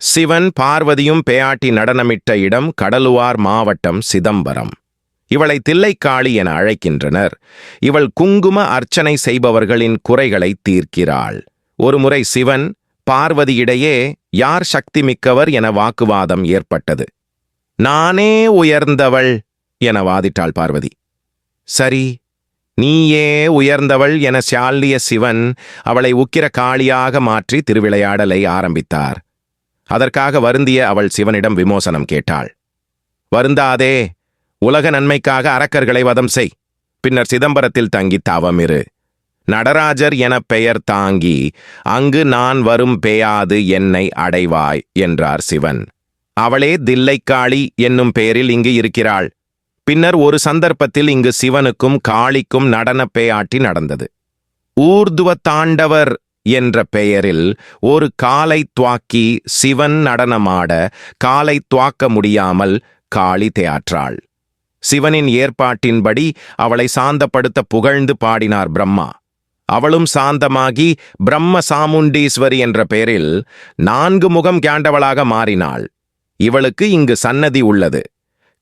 சிவன் பார்வதியும் பேயாட்டி நடனமிட்ட இடம் கடலுவார் மாவட்டம் சிதம்பரம். இவளை தில்லைக்காளி என அழைக்கின்றனர். இவள் குங்கும அர்ச்சனை செய்பவர்களின் குறைகளை தீர்க்கிறாள். ஒருமுறை சிவன் பார்வதியிடையே யார் சக்தி மிக்கவர் என வாக்குவாதம் ஏற்பட்டது. நானே உயர்ந்தவள் என வாதிட்டாள் பார்வதி. சரி நீயே உயர்ந்தவள் என சால்லிய சிவன் அவளை உக்கிர காளியாக மாற்றி திருவிளையாடலை ஆரம்பித்தார். அதற்காக வருந்திய அவள் சிவனிடம் விமோசனம் கேட்டாள். வருந்தாதே உலக நன்மைக்காக அரக்கர்களை வதம் செய். பின்னர் சிதம்பரத்தில் தங்கி தவமிரு நடராஜர் எனப் பெயர் தாங்கி அங்கு நான் வரும் பேயாது என்னை அடைவாய் என்றார் சிவன். அவளே தில்லைக்காளி என்னும் பெயரில் இங்கு இருக்கிறாள். பின்னர் ஒரு சந்தர்ப்பத்தில் இங்கு சிவனுக்கும் காளிக்கும் நடனப் பேயாட்டி நடந்தது. ஊர்துவ தாண்டவர் என்ற பெயரில் ஒரு காலை துவாக்கி சிவன் நடனமாட காலை துவாக்க முடியாமல் காளி தேயாற்றாள். சிவனின் ஏற்பாட்டின்படி அவளை சாந்தப்படுத்த புகழ்ந்து பாடினார் பிரம்மா. அவளும் சாந்தமாகி பிரம்ம சாமுண்டீஸ்வரி என்ற பெயரில் நான்கு முகம் கேண்டவளாக மாறினாள். இவளுக்கு இங்கு சன்னதி உள்ளது.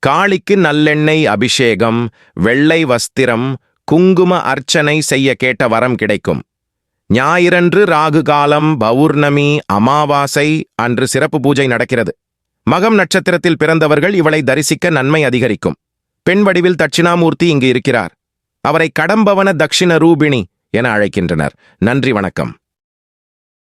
காளிக்கு நல்லெண்ணெய் அபிஷேகம் வெள்ளை வஸ்திரம் குங்கும அர்ச்சனை செய்ய கேட்ட வரம் கிடைக்கும். ஞாயிறன்று ராகு காலம் பௌர்ணமி அமாவாசை அன்று சிறப்பு பூஜை நடக்கிறது. மகம் நட்சத்திரத்தில் பிறந்தவர்கள் இவளை தரிசிக்க நன்மை அதிகரிக்கும். பெண் வடிவில் தட்சிணாமூர்த்தி இங்கு இருக்கிறார். அவரை கடம்பவன தக்ஷிண ரூபிணி என அழைக்கின்றனர். நன்றி வணக்கம்.